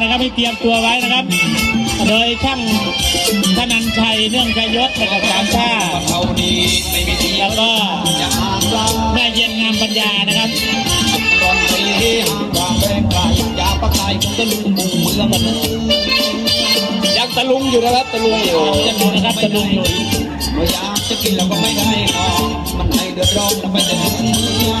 นะครับให้เตรียมตัวไว้นะครับ โดยช่างธนันชัยเนื่องชัยยศจากอบสามชาเขาดีไม่มีที่แล้วก็แม่เย็นงามปัญญานะครับยังตะลุงอยู่นะครับตะลุงอยู่ยังอยู่นะครับตะลุงอยู่เมื่อยากจะกินแล้วก็ไม่ได้นอนมันให้เดือดร้อนแล้วไปแต่ลุงลุงมา